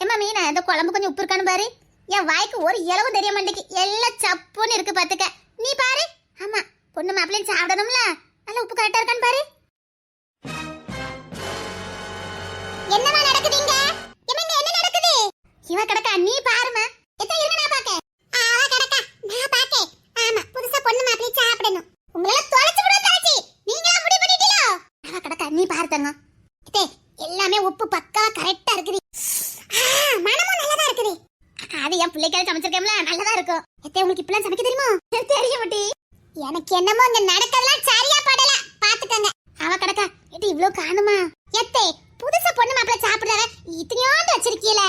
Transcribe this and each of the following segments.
ஏம்மா மீனா? இந்த குழம்பு கொஞ்சம் உப்பு இருக்கான்னு பாரு. என் வாய்க்கு ஒரு இளவும் தெரிய மாட்டேக்கு எல்லாம் சப்புன்னு இருக்கு பாத்துக்க. நீ பாரு. ஆமா பொண்ணு மாப்பிள்ளையும் சாப்பிடணும்ல. நல்ல உப்பு கரெக்டா இருக்கான்னு பாரு. என்னமா நடக்குதுங்க என்ன என்ன நடக்குது? இவ கடக்கா நீ பாருமா எத்தனை இருங்க நான் பாக்க அவ கடக்கா. நான் பாக்க ஆமா புதுசா பொண்ணு மாப்பிள்ளை சாப்பிடணும். உங்களால தொலைச்சு விட தொலைச்சி நீங்களா முடி பண்ணிட்டீங்களோ? அவ கிடக்கா நீ பாரு தங்கம். எல்லாமே உப்பு பக்கா கரெக்டா இருக்குது ஆ, மனமும் நல்லதா இருக்குது அது என் பிள்ளைக்காக சமைச்சிருக்கேன்ல நல்லதா இருக்கும். எத்தே உங்களுக்கு இப்பெல்லாம் சமைக்க தெரியுமா? தெரியும் முட்டி எனக்கு என்னமோ இங்க நடக்கிறதுலாம் சரியா படல. பாத்துக்கங்க. அவ கிடக்கா. இது இவ்ளோ காணுமா? எத்தே புதுசா பொண்ணு மாப்பிள்ள சாப்பிடுறவ இத்தனையோண்டு வச்சிருக்கீல.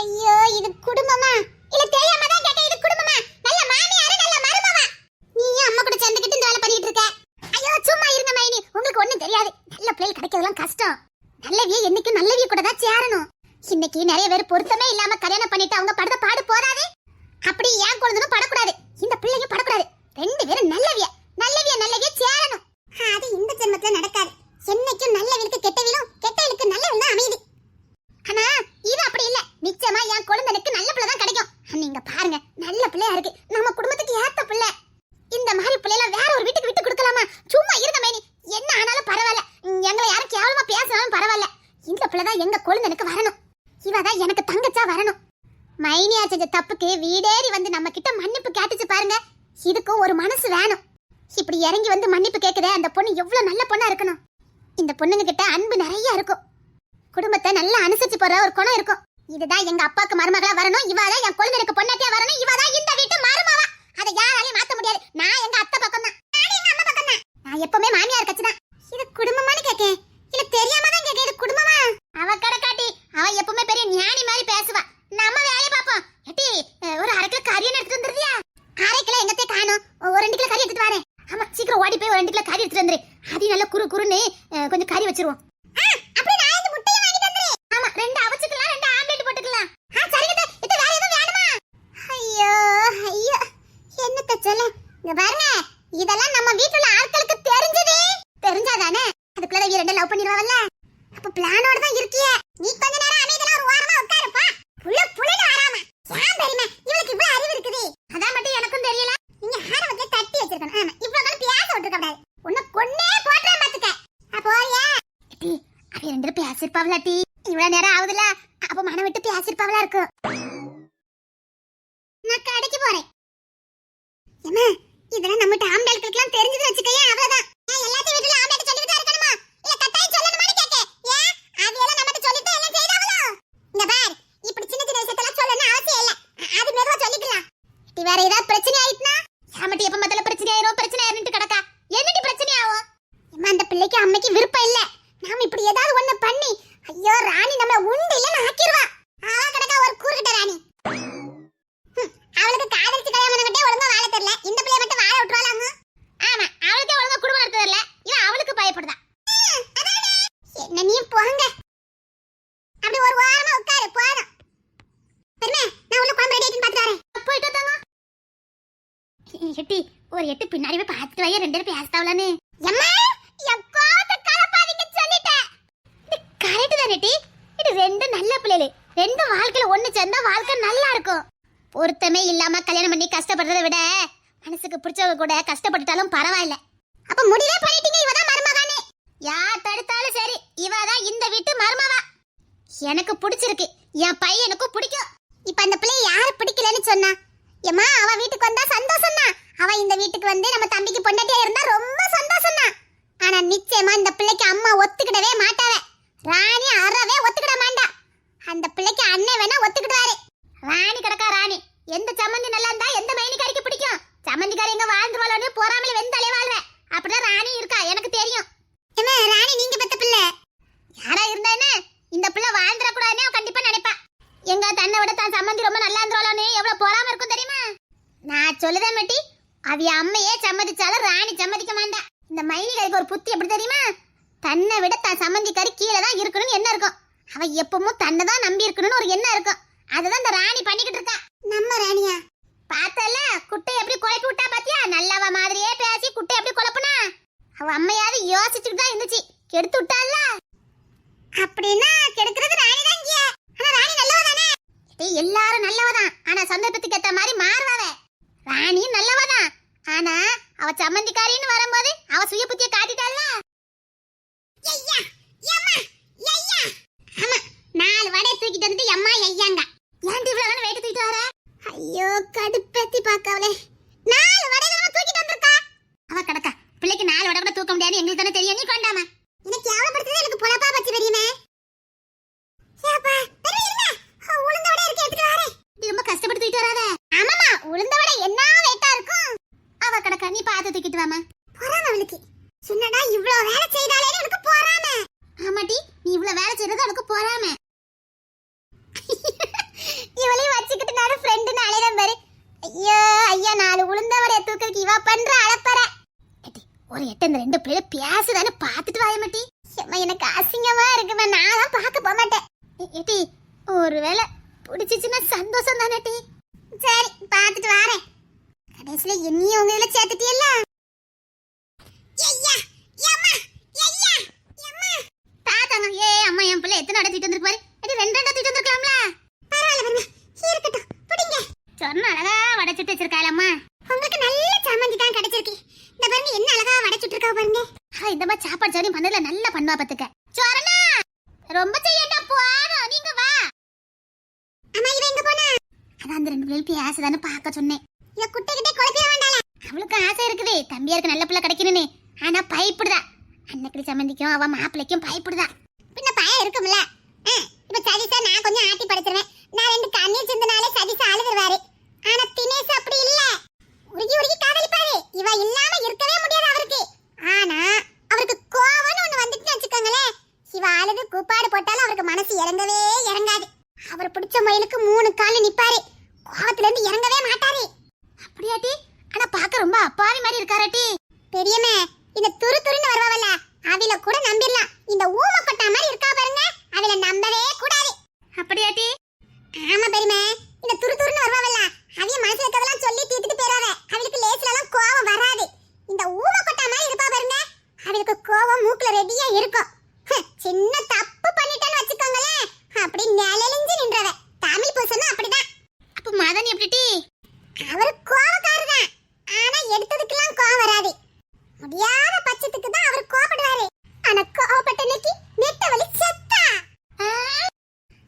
ஐயோ இது குடும்பமா? இல்ல தெரியாம தான் கேட்க இது குடும்பமா? நல்ல மாமியாரு நல்ல மருமவா. நீ ஏன் அம்மா கூட சேர்ந்துக்கிட்டு இந்த வேலை பண்ணிட்டு இருக்க. ஐயோ சும்மா இருங்க மைனி. உங்களுக்கு ஒண்ணும் தெரியாது. நல்ல பிள்ளை கிடைக்கிறதுலாம் கஷ்டம். நல்லவிய என்னைக்கும் நல்லவிய கூட தான் சேரணும். இன்னைக்கு நிறைய பேர் பொருத்தமே இல்லாம கல்யாணம் பண்ணிட்டு அவங்க படுத்த பாடு போதாது? அப்படி ஏன் குழந்தைனும் படக்கூடாது. இந்த பிள்ளைங்க படக்கூடாது ரெண்டு பேரும் நல்லவிய நல்லவிய நல்லவிய சேரணும் அது இந்த ஜென்மத்துல நடக்காது என்னைக்கும் நல்லவிலுக்கு கெட்டவிலும் கெட்டவிலுக்கு நல்லவில் தான் அமையுது ஆனா இது அப்படி இல்ல நிச்சயமா என் குழந்தைக்கு நல்ல பிள்ளை தான் கிடைக்கும் நீங்க பாருங்க நல்ல பிள்ளையா இருக்கு நம்ம குடும்பத்துக்கு ஏத்த பிள்ளை இந்த மாதிரி பிள்ளைல வேற ஒரு வீட்டுக்கு விட்டு கொடுக்கலாமா சும்மா இருங்க மேனி என்ன ஆனாலும் பரவாயில்ல உம், எங்களை யாரும் கேவலமா பேசினாலும் பரவாயில்ல இந்த பிள்ளை தான் எங்க குழந்தைக்கு வரணும் இவ தான் எனக்கு தங்கச்சா வரணும் மைனியா செஞ்ச தப்புக்கு வீடேறி வந்து நம்ம கிட்ட மன்னிப்பு கேட்டுச்சு பாருங்க இதுக்கும் ஒரு மனசு வேணும் இப்படி இறங்கி வந்து மன்னிப்பு கேக்குதே அந்த பொண்ணு எவ்வளவு நல்ல பொண்ணா இருக்கணும். இந்த பொண்ணுங்க கிட்ட அன்பு நிறைய இருக்கும். குடும்பத்தை நல்லா அனுசரிச்சு போற ஒரு குணம் இருக்கும். இதுதான் எங்க அப்பாக்கு மருமகளா வரணும் இவாதான் என் குழந்தைக்கு பொண்ணாட்டியா வரணும் இவாதான் இந்த வீட்டு மருமவா. அதை யாராலையும் மாத்த முடியாது. நான் எங்க அத்தை பக்கம் தான். எங்க அம்மா நான் எப்பவுமே மாமியார் கட்சி தான். இது குடும்பமானு கேக்கேன் இல்ல தெரியாம தான் இது குடும்பமா? அவ கடக்காட்டி அவ எப்பவுமே பெரிய ஞானி மாதிரி பேசுவா. நம்ம வேலையை பாப்போம் எட்டி ஒரு அரை கிலோ கறி எடுத்துட்டு வந்துருவியா அரை கிலோ எங்கத்தே காணும். ஒரு ரெண்டு கிலோ கறி எடுத்துட்டு வரேன். ஆமா சீக்கிரம் ஓடி போய் ஒரு ரெண்டு கிலோ கறி எடுத்துட்டு வந்துரு. அதையும் நல்லா குறு குறுன்னு கொஞ்சம் கறி வச்சிருவோம். அப்படி நான் இந்த வாங்கி தந்துரு ஆமா ரெண்டு அவச்சுக்கலாம் ரெண்டு ஆம்லெட் போட்டுக்கலாம். ஆ சரிங்க இது வேற எதுவும் வேணுமா? ஐயோ ஐயோ. என்னத்த சொல்ல? இங்க பாருங்க இதெல்லாம் நம்ம வீட்டுல உள்ள ஆட்களுக்கு தெரிஞ்சது தெரிஞ்சாதானே அதுக்குள்ள இவ ரெண்டு லவ் பண்ணிடுவாங்கல்ல அப்ப பிளானோட தான் இருக்கியே நீ கொஞ்ச நேரம் அமைதியா ஒரு ஓரமா உட்காருப்பா புள்ள புள்ளன்னு வராம ஏன் தெரியுமா இவளுக்கு இவ்வளவு அறிவு இருக்குது அதான் மட்டும் எனக்கும் தெரியல நீங்க ஆரம்பத்துல தட்டி வச்சிருக்கணும் ஆமா இவ்வளவு நேரம் பேச விட்டுருக்க கூடாது உன்னை கொன்னே போட்டுறேன் பாத்துக்க அப்போ டி அவ ரெண்டு பேரும் பேசிருப்பாவளா டி இவ்வளவு நேரம் ஆகுதுல அவ மனம் விட்டு பேசிருப்பாவளா இருக்கு. நான் கடைக்கு போறேன். என்ன இதெல்லாம் நம்ம ஆம்பளைகளுக்குலாம் தெரிஞ்சது வச்சுக்கையே அவ்வளவுதான். ஏன் எல்லாத்தையும் வீட்டுல ஆம்பளை சொல்லிட்டு இருக்கணுமா? இல்ல கட்டாயம் சொல்லணுமான்னு ஏன் அதையெல்லாம் நம்ம சொல்லிட்டு எல்லாம் பார் இப்படி சின்ன சின்ன விஷயத்தெல்லாம் சொல்லணும்னு அவசியம் இல்ல. அது மெதுவா சொல்லிக்கலாம். டி வேற ஏதாவது பிரச்சனை ஆயிட்டுனா? சாமட்டி எப்ப முதல்ல பிரச்சனை ஆயிரும் பிரச்சனை ஆயிருந்துட்டு கிடக்கா? என்னடி பிரச்சனை ஆகும் அம்மா அந்த பிள்ளைக்கு அம்மைக்கு விருப்பம் இல்ல. நாம இப்படி ஏதாவது ஒண்ணு பண்ணி ஐயோ ராணி நம்மள உண்டு இல்லன்னு ஆக்கிடுவா அவ கிடக்கா ஒரு கூறுகிட்ட ராணி. ஹம், அவளுக்கு காதலிச்சு கல்யாணம் பண்ணகிட்டே ஒழுங்கா வாழ தெரியல. இந்த பிள்ளைய மட்டும் வாழ விட்டுருவாங்க ஆமா அவளுக்கே ஒழுங்கா குடும்பம் நடத்த தெரியல. இவன் அவளுக்கு பயப்படுதா? என்ன நீ போங்க. அப்படி ஒரு வாரமா உட்காரு போதும். நான் உள்ள குழம்பு ரெடி வரேன். போயிட்டு வந்தாங்க. எட்டி ஒரு எட்டு பின்னாடி போய் பார்த்துட்டு வாங்க ரெண்டு பேரும் பேசுதாவலான்னு எம்மா எக்கோத்த கலப்பாதிக்க சொல்லிட்டேன் கரெக்ட் தானே டி இது ரெண்டு நல்ல பிள்ளைகள் ரெண்டு வாழ்க்கையில ஒண்ணு சேர்ந்தா வாழ்க்கை நல்லா இருக்கும் பொருத்தமே இல்லாம கல்யாணம் பண்ணி கஷ்டப்படுறதை விட மனசுக்கு பிடிச்சவங்க கூட கஷ்டப்பட்டுட்டாலும் பரவாயில்ல. அப்ப முடிவே பண்ணிட்டீங்க இவதான் மருமகானே யார் தடுத்தாலும் சரி இவதான் இந்த வீட்டு மருமவா. எனக்கு பிடிச்சிருக்கு என் பையனுக்கும் பிடிக்கும். இப்ப அந்த பிள்ளைய யாரு பிடிக்கலன்னு சொன்னா? ஏமா அவ வீட்டுக்கு வந்தா சந்தோஷம் தான் அவ இந்த வீட்டுக்கு வந்து நம்ம தம்பிக்கு பொண்டாட்டியா இருந்தா ரொம்ப சந்தோஷம் தான் ஆனா நிச்சயமா இந்த பிள்ளைக்கு அம்மா ஒத்துக்கிடவே மாட்டாவ. ராணி அறவே ஒத்துக்கிட மாட்டா. அந்த பிள்ளைக்கு அண்ணன் வேணா ஒத்துக்கிடுவாரு. ராணி கிடக்கா ராணி. எந்த சம்மந்தி நல்லா இருந்தா எந்த மைனிக்காரிக்கு பிடிக்கும்? சம்மந்திக்காரி எங்க வாழ்ந்துருவாளோன்னு போறாமல வெந்தாலே வாழ்வேன் அப்படிதான் ராணி இருக்கா எனக்கு தெரியும். என்ன ராணி நீங்க பெத்த பிள்ளை. யாரா இருந்தா என்ன? இந்த பிள்ளை வாழ்ந்துட கூடாதுன்னு அவ கண்டிப்பா நினைப்பா. எங்க தன்னை விட தான் சம்மந்தி ரொம்ப நல்லா இருந்தாலோன்னு எவ்வளவு பொறாம இருக்கும் தெரியுமா? நான் சொல்லுதேன் மட்டி அவிய அம்மையே சம்மதிச்சாலும் ராணி சம்மதிக்க மாட்டா. இந்த மைனிகாரிக்கு ஒரு புத்தி எப்படி தெரியுமா? தன்னை விட தன் சம்மந்திக்காரி கீழே தான் இருக்கணும்னு என்ன இருக்கும். அவ எப்பவும் தன்னை தான் நம்பி இருக்கணும்னு ஒரு எண்ணம் இருக்கும். அதுதான் இந்த ராணி பண்ணிக்கிட்டு இருக்கா. நம்ம ராணியா? பார்த்தல குட்டை எப்படி குழப்பி விட்டா பாத்தியா? நல்லவ மாதிரியே பேசி குட்டை எப்படி குழப்புனா? அவ அம்மையாவது யோசிச்சுட்டு தான் இருந்துச்சு. கெடுத்து விட்டால அப்படின்னா கெடுக்கிறது ராணி தான் ஆனா ராணி நல்லவ எல்லாரும் நல்லவ ஆனா சந்தர்ப்பத்துக்கு ஏத்த கடைசியில என்னையும் உங்க இதுல சேர்த்துட்டியல்ல ஐயா அம்மா ஐயா அம்மா தாத்தாங்க ஏ அம்மா என் பிள்ளை எத்தனை அடை தூக்கிட்டு வந்திருப்பாரு அது ரெண்டு அடை தூக்கிட்டு வந்திருக்கலாம்ல பரவாயில்ல பரவாயில்ல இருக்கட்டும் பிடிங்க சொன்ன அழகா வடை சுட்டு வச்சிருக்காளம்மா உங்களுக்கு நல்ல சாமந்தி தான் கிடைச்சிருக்கு இந்த பாருங்க என்ன அழகா வடை சுட்டுருக்கா பாருங்க ஆ, இந்த மாதிரி சாப்பாடு சரி பண்ணதுல நல்லா பண்ணுவா பாத்துக்க சோரணா ரொம்ப செய்யண்டா போதும் நீங்க வா அம்மா இவ எங்க போனா அதான் அந்த ரெண்டு பிள்ளைகள் பேசுதான்னு பார்க்க சொன்னேன் இத குட்டை கிட்டே குழப்பிட வேண்டால அவளுக்கு ஆசை இருக்குது. தம்பியாருக்கு நல்ல பிள்ளை கிடைக்கணும்னு. ஆனா பயப்படுதா? அன்னக்கிடி சம்மந்திக்கும் அவ மாப்பிள்ளைக்கும் பயப்படுதா? பின்ன பயம் இருக்கும்ல. இப்ப சதீஷா நான் கொஞ்சம் ஆட்டி படுத்துருவேன் நான் ரெண்டு கண்ணீர் சிந்தனாலே சதீஷா அழுதுருவாரு. ஆனா தினேஷ் அப்படி இல்ல. உருகி உருகி காதலிப்பாரு. இவ இல்லாம இருக்கவே முடியாது அவருக்கு. ஆனா அவருக்கு கோவம்னு ஒண்ணு வந்துட்டு வச்சுக்கோங்களேன். இவ அழுது கூப்பாடு போட்டாலும் அவருக்கு மனசு இறங்கவே இறங்காது. அவர் பிடிச்ச மயிலுக்கு மூணு கால் நிப்பாரு. கோவத்துல இருந்து இறங்கவே மாட்டாரு. அப்படியாட்டி ஆனா பாக்க ரொம்ப அப்பாவி மாதிரி இருக்காராட்டி பெரியமே இந்த துரு துருன்னு வருவாவல்ல அவில கூட நம்பிடலாம் இந்த ஊமை கொட்டா மாதிரி இருக்கா பாருங்க அவில நம்பவே கூடாது அப்படியாட்டி ஆமா பெரியம்மா இந்த துரு துருன்னு வருவாவல்ல அவிய மனசுல இருக்கதெல்லாம் சொல்லி தீர்த்துட்டு போறாவ அவளுக்கு லேஸ்ல எல்லாம் கோவம் வராது இந்த ஊமை கொட்டா மாதிரி இருப்பா பாருங்க அவளுக்கு கோவம் மூக்குல ரெடியா இருக்கும் ஹ், சின்ன தப்பு பண்ணிட்டேன்னு வச்சுக்கோங்களேன் அப்படி நிழலிஞ்சு நின்றவ தமிழ் பூசணும் அப்படிதான் அப்ப மதன் எப்படி அவர் கோவக்காரர் ஆனா எடுத்ததுக்கெல்லாம் கோவம் வராது முடியாத பட்சத்துக்கு தான் அவர் கோவப்படுவாரு ஆனா கோவப்பட்ட இன்னைக்கு நெட்ட வலி செத்தா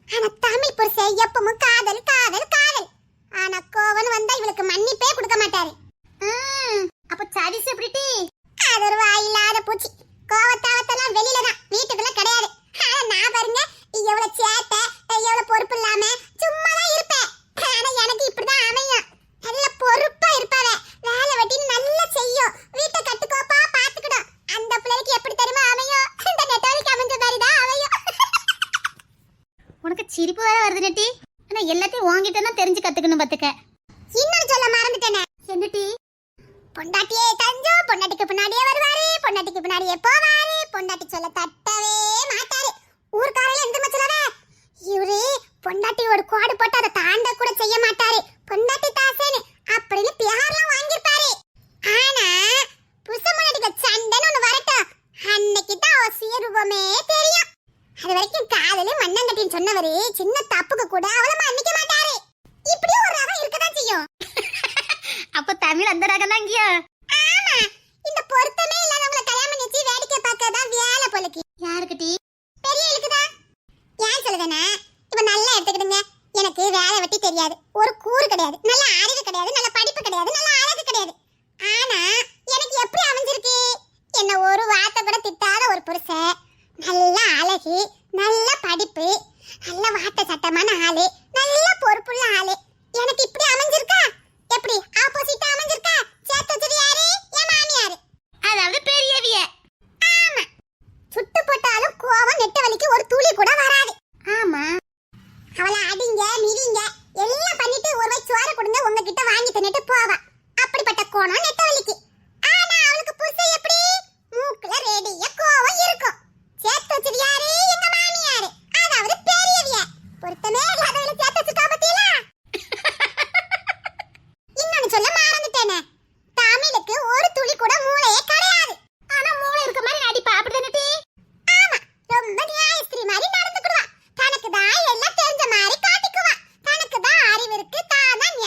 ஆனா தமிழ் புருஷன் எப்பவும் காதல் காதல் காதல் ஆனா கோவன் வந்தா இவளுக்கு மன்னிப்பே கொடுக்க மாட்டாரு அப்ப சரிசு எப்படி அது ஒரு வாயில்லாத பூச்சி கோவத்தாவத்தெல்லாம் வெளியில தான் வீட்டுக்குள்ள கிடையாது ஆனா நான் பாருங்க எவ்வளவு சேட்டை எவ்வளவு பொறுப்பு இல்லாம சும்மா தான் இருப்பேன் ஆனா எனக்கு இப்படிதான் அமையும் நல்ல பொறுப்பா இருப்பாவ வேலை வெட்டின்னு நல்லா செய்யும் வீட்டை கட்டுக்கோப்பா பாத்துக்கிடும் அந்த பிள்ளைக்கு எப்படி தெரியுமா அமையும் இந்த நெட்டவழிக்கு அமைஞ்ச மாதிரி தான் அமையும் உனக்கு சிரிப்பு வேற வருது நெட்டி. ஆனா எல்லாத்தையும் வாங்கிட்டு தான் தெரிஞ்சு கத்துக்கணும் பாத்துக்க. இன்னொன்னு சொல்ல மறந்துட்டேனே. என்னடி பொண்டாட்டியே தஞ்சோ பொண்டாட்டிக்கு பின்னாடியே வருவாரு பொண்டாட்டிக்கு பின்னாடியே போவாரு பொண்டாட்டி சொல்ல தட்டவே மாட்டாரு. ஊர்க்காரையில எந்த மச்சலவ இவரு பொண்டாட்டி ஒரு கோடு போட்டு அதை தாண்ட கூட செய்ய மாட்டாரு. பொண்டாட்டி தாசேன்னு அப்படின்னு பிஹார்லாம் வாங்கியிருப்பாரு. ஆனா புருஷ முன்னாடி சண்டைன்னு ஒன்று வரட்டும். அன்னைக்கு தான் அவ சுயரூபமே தெரியும். அது வரைக்கும் காதலு மண்ணங்கட்டின்னு சொன்னவரு சின்ன தப்புக்கு கூட அவ்வளவு மன்னிக்க மாட்டாரு. இப்படியும் ஒரு ரகம் இருக்கதான் செய்யும். அப்ப தமிழ் அந்த ரகம் தான் ஆமா. இந்த பொருத்தமே இல்லாதவங்களை கல்யாணம் பண்ணி வச்சு வேடிக்கை பார்க்க தான் வேலை போலக்கு. யாருக்கிட்டி பெரிய பெரியவளுக்கு ஏன் சொல்லுதேனா இப்ப நல்லா எடுத்துக்கிடுங்க. எனக்கு வேலை வெட்டி தெரியாது. ஒரு கூறு கிடையாது. நல்ல அறிவு கிடையாது. நல்ல படிப்பு கிடையாது. நல்ல அழகு கிடையாது. ஆனா எனக்கு எப்படி அமைஞ்சிருக்கு? என்ன ஒரு வார்த்தை கூட திட்டாத ஒரு புருஷன். நல்ல அழகு நல்ல படிப்பு நல்ல வாட்ட சட்டமான ஆளு நல்ல பொறுப்புள்ள ஆளு. எனக்கு இப்படி அமைஞ்சிருக்கா? எப்படி? ஆப்போசிட்டா அமைஞ்சிருக்கா சேர்த்து வச்சது யாரு என் மாமியாரு அதாவது பெரியவிய ஆமா சுட்டு போட்டாலும் கோவம் நெட்ட வலிக்கு ஒரு துளி கூட வராது ஆமா அவளை அடிங்க மிதிங்க எல்லாம் பண்ணிட்டு ஒரு வாய் சோறு கொடுங்க உங்ககிட்ட வாங்கி தின்னுட்டு போவா அப்படிப்பட்ட கோணம் நெட்ட வலிக்கு ஆனா அவளுக்கு புருஷன் எப்படி மூக்குல ரெடியா கோவம் இருக்கும் சேர்த்து வச்சது யாரு எங்க மாமியாரு அதாவது பெரியவிய பொருத்தமே இல்லாதவளை சேர்த்து வச்சுட்டா பத்தியலா இன்னொன்னு சொல்ல மறந்துட்டேனே தமிழுக்கு ஒரு துளி கூட மூளையே கிடையாது ஆனா மூளை இருக்க மாதிரி நடிப்பா அப்படிதானே ஆமா ரொம்ப நியாயஸ்திரி மாதிரி நடந்துக்குவா தனக்கு தான் எல்லாம் தெரிஞ்ச மாதிரி காட்டிக்குவா தனக்கு தான் அறிவு இருக்கு தான் தான்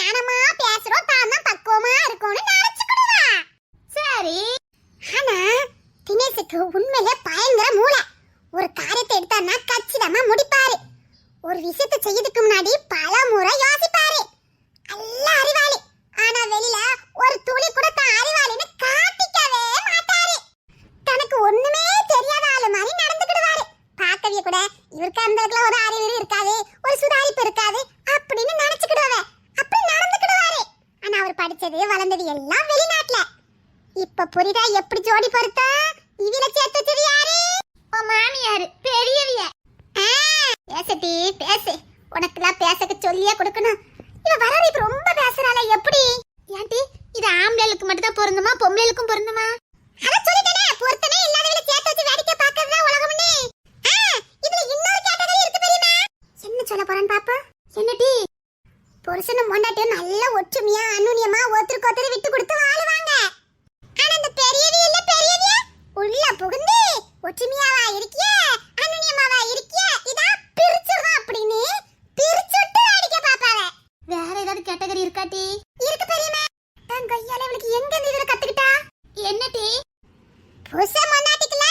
ஒரு விஷயத்தை செய்யறதுக்கு முன்னாடி பல முறை யோசிப்பாரு நல்ல அறிவாளி ஆனா வெளியில ஒரு துளி கூட தான் அறிவாளின்னு காட்டிக்கவே மாட்டாரு தனக்கு ஒண்ணுமே தெரியாத ஆளு மாதிரி நடந்துக்கிடுவாரு பார்க்கவே கூட இவருக்கு அந்த இடத்துல ஒரு அறிவு இருக்காது ஒரு சுதாரிப்பு இருக்காது அப்படின்னு நினைச்சுக்கிடுவாரு. அப்படி நடந்துக்கிடுவாரு. ஆனா அவர் படிச்சது வளர்ந்தது எல்லாம் வெளிநாட்டுல. இப்ப புரியுதா எப்படி ஜோடி பொருத்தா இவில சேர்த்து வச்சது யாரு? உன் மாமியாரு. பெரியவிய. பேசட்டி பேசு உனக்குலாம் பேசக்க சொல்லியே கொடுக்கணும். இவ வராது இப்ப ரொம்ப பேசுறாள எப்படி? ஏன்டி இது ஆம்பளைகளுக்கு மட்டும் தான் பொருந்துமா பொம்பளைகளுக்கும் பொருந்துமா? அத சொல்லிட்டேனே பொருத்தமே இல்லாதவள சேர்த்து வச்சு வேடிக்கை பார்க்கறதா உலகம்னே ஆ இதுல இன்னொரு கேட்டகரி இருக்கு தெரியுமா என்ன சொல்ல போறேன் பாப்பா என்னடி? புருஷனும் பொண்டாட்டியும் நல்ல ஒற்றுமையா அன்னுனியமா ஒருத்தருக்கு ஒருத்தர் விட்டு கொடுத்து வாழுவாங்க. ஆனா இந்த பெரியவி இல்ல பெரியவி உள்ள புகுந்து ஒற்றுமையாவா இருக்கிய? அன்னுனியமாவா இருக்கிய? இதா பிரிச்சிருவோம் அப்படின்னு பிரிச்சுட்டு அடிக்க பாப்பாவ வேற ஏதாவது கேட்டகரி இருக்காட்டி இருக்கு பெரியம்மா. தான் கையால இவளுக்கு எங்க இருந்து இதுல கத்துக்கிட்டா? என்னடி புருஷ மொண்டாட்டிக்குல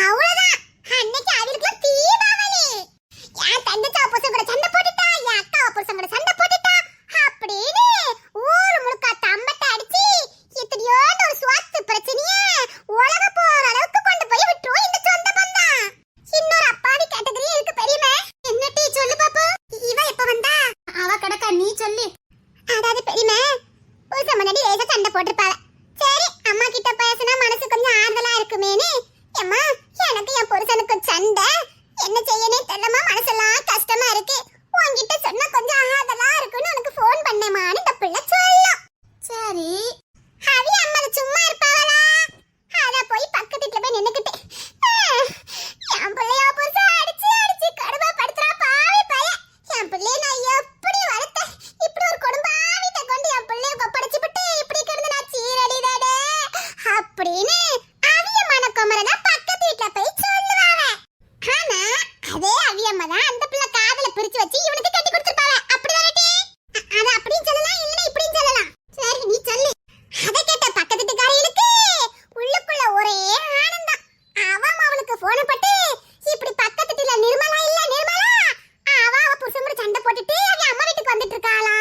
அவ்வளவுதான் அன்னைக்கு அவளுக்கு தீபாவளி என் தங்கச்சி புருஷன் கூட சண்டை போட்டுட்டா என் அக்கா புருஷன் கூட சண்டை போட்டுட்டா அப்படின்னு ஊர் முழுக்க தம்பட்ட அடிச்சு எத்தனையோ ஒரு சுவாத்து பிரச்சனைய உலக போற அளவுக்கு கொண்டு போய் விட்டுரும் இந்த சொந்த பந்தம் இன்னொரு அப்பாவி கேட்டகரி இருக்கு பெரியமே என்ன டீ சொல்லு பாப்பா இவ எப்ப வந்தா அவ கடக்கா நீ சொல்லு அதாவது பெரியமே புருஷன் முன்னாடி லேசா சண்டை போட்டிருப்பாவ சரி அம்மா கிட்ட பேசினா மனசு கொஞ்சம் ஆறுதலா இருக்குமேனு அம்மா எனக்கு என் புருஷனுக்கு சண்டை என்ன செய்யனே தெரியலமா மனசெல்லாம் கஷ்டமா இருக்கு உன்கிட்ட சொன்னா கொஞ்சம் ஆறுதலா இருக்குன்னு உனக்கு ஃபோன் பண்ணேமான்னு இந்த பிள்ளை சொல்லும் சரி அவி அம்மா சும்மா இருப்பாளா அத போய் பக்கத்து வீட்டுல போய் நின்னுக்கிட்டு "ஆஹ், என் பிள்ளைய புருஷன் அடிச்சு அடிச்சு கடுமை படுத்துறா பாவி பைய என் பிள்ளைய நான் எப்படி வளர்த்தேன் இப்படி ஒரு கொடும்பாவிட்ட கொண்டு என் பிள்ளைய கொப்படைச்சு விட்டு இப்படி கிடந்து நான் சீரடிதாடே அப்படின்னு அவிய மனக்கொமரனா பக்கத்து வீட்டுல போய் சொல்லுவாங்க ஆனா அதே அவியம்மா தான் அந்த பிள்ளை காதல பிரிச்சு வச்சு இவனுக்கு கட்டி கொடுத்துருப்பாங்க அப்படிதானே அத அப்படியும் சொல்லலாம் இல்லனா இப்படியும் சொல்லலாம் சரி நீ சொல்லு அத கேட்ட பக்கத்து வீட்டுக்காரிகளுக்கு உள்ளுக்குள்ள ஒரே ஆனந்தம் அவன் அவளுக்கு போன் பட்டு இப்படி பக்கத்து வீட்டுல நிர்மலா இல்ல நிர்மலா அவ அவ புருஷன் கூட சண்டை போட்டுட்டு அவ அம்மா வீட்டுக்கு வந்துட்டு இருக்காளா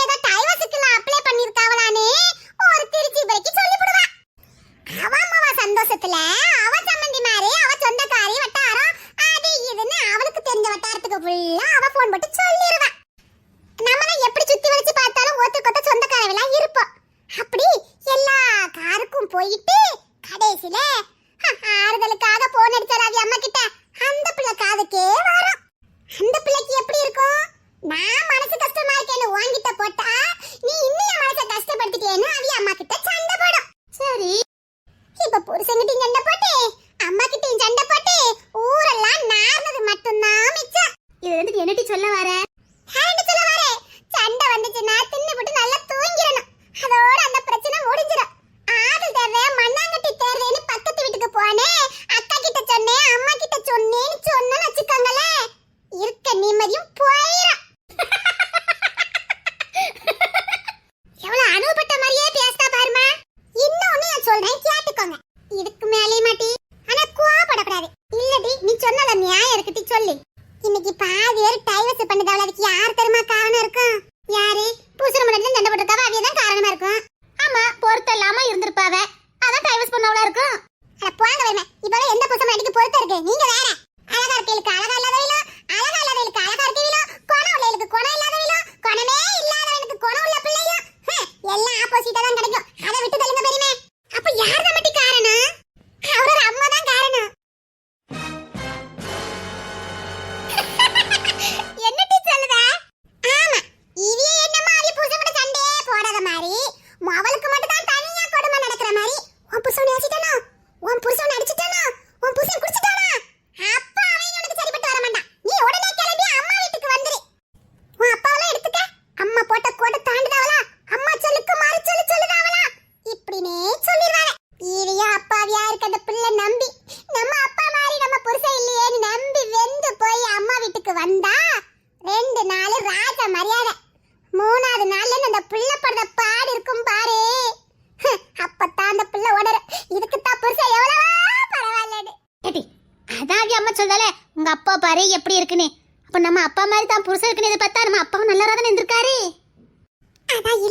ஏதோ டைவர்ஸுக்கு அப்ளை பண்ணிருக்காவளானே ஒரு திருச்சி வரைக்கும் சொல்லி விடுவா அவ அம்மாவா சந்தோஷத்துல அவ சம்மந்தி மாறி அவ சொந்தக்காரி வட்டாரம் அது இதுன்னு அவளுக்கு தெரிஞ்ச வட்டாரத்துக்கு ஃபுல்லா அவ போன் போட்டு சொல்லிடுவா நம்மளாம் எப்படி சுத்தி வளைச்சு பார்த்தாலும் ஒருத்தருக்கு ஒருத்தர் சொந்தக்காரவெல்லாம் இருப்போம் அப்படி எல்லா பார்க்கும் போயிட்டு கடைசியில ஹ, ஆறுதலுக்காக போன் அடிச்சாரு அவ அம்மா கிட்ட அந்த பிள்ளை காதுக்கே வரும். அந்த பிள்ளைக்கு எப்படி இருக்கும்? நான் மனசு கஷ்டமா இருக்கேன்னு வாங்கிட்ட போட்டா நீ இன்னும் என் மனசை கஷ்டப்படுத்திட்டேன்னு அவ அம்மா கிட்ட சண்டை போடும் சரி இப்ப புருஷன்கிட்டயும் சண்டை போட்டு அம்மா கிட்டயும் சண்டை போட்டு ஊரெல்லாம் நார்ந்தது மட்டும்தான் மிச்சம். இது வந்து என்னட்டி சொல்ல வர? சொல்ல வரே? சண்டை வந்துச்சுன்னா தின்னு போட்டு நல்லா தூங்கிடணும். அதோட அந்த பிரச்சனை முடிஞ்சிடும். ஆதல் தேவை மண்ணாங்கட்டி தேர்றேன்னு பக்கத்து வீட்டுக்கு போனேன்.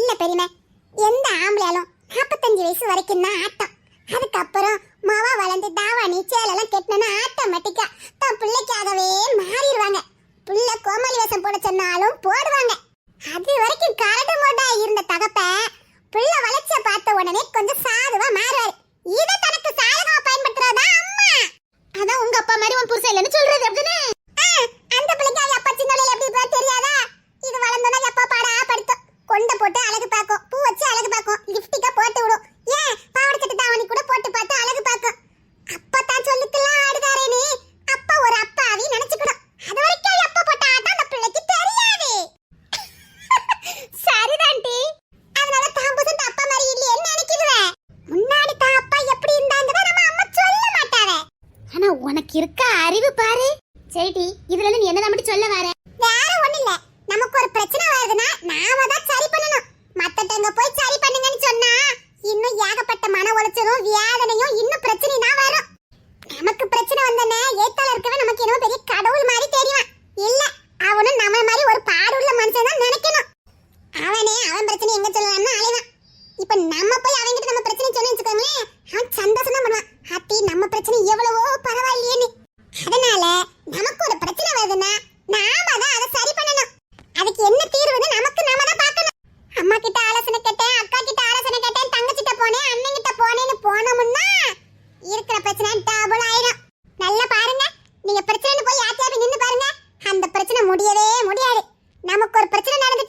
இல்ல பெரியமே. எந்த ஆம்பளையாலும் நாற்பத்தஞ்சு வயசு வரைக்கும் தான் ஆட்டம். அதுக்கப்புறம் மாவா வளர்ந்து தாவாணி சேலெல்லாம் கெட்டினா ஆட்டோமேட்டிக்கா தான் பிள்ளைக்காகவே மாறிடுவாங்க. புள்ள கோமாளி வேஷம் போட சொன்னாலும் போடுவாங்க. அது வரைக்கும் கரடு மோட்டா இருந்த தகப்ப புள்ள வளர்ச்சிய பார்த்த உடனே கொஞ்சம் சாதுவா மாறுவாரு. இத தனக்கு சாதகமா பயன்படுத்துறதா அம்மா? அதான் உங்க அப்பா மாதிரி உன் புருஷன் இல்லைன்னு சொல்றது அப்படின்னு அந்த பிள்ளைக்கு அப்பா சின்ன போ தெரியாதா? இது வளர்ந்தோன்னா எப்பா பாடா படுத்தோம் கொண்டை போட்டு அழகு பார்க்கும். பூ வச்சு அழகு பார்க்கும். லிப்ஸ்டிக்கா போட்டு விடும். ஏன்? முடியவே முடியாது. நமக்கு ஒரு பிரச்சனை நடந்து